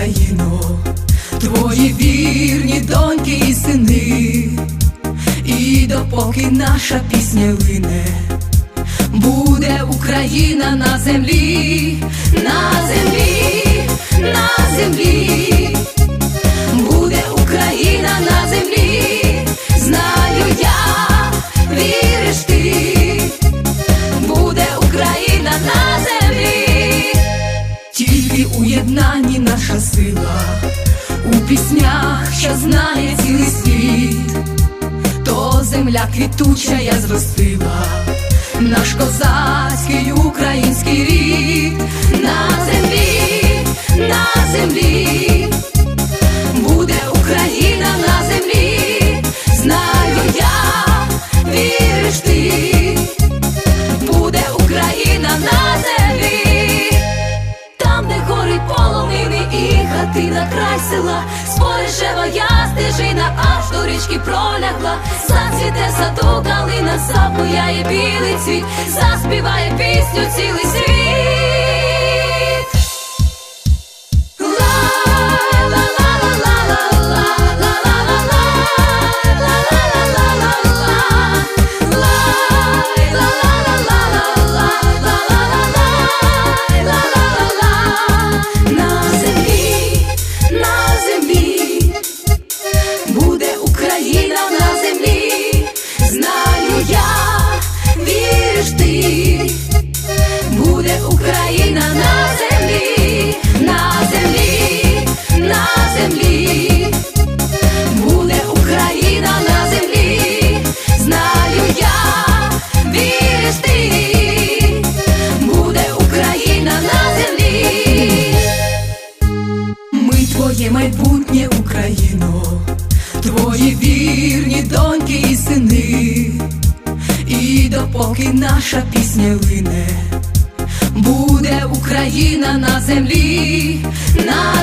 Україно, твої вірні доньки і сини, і допоки наша пісня лине, буде Україна на землі, єднанні наша сила, у піснях, що знає цілий світ, то земля квітуча я зростила, наш козацький український рід села, я стежина, аж до річки пролягла, зацвіте саду калина, запуяє білий цвіт, заспіває пісню цілий світ. Допоки наша пісня лине, буде Україна на землі, на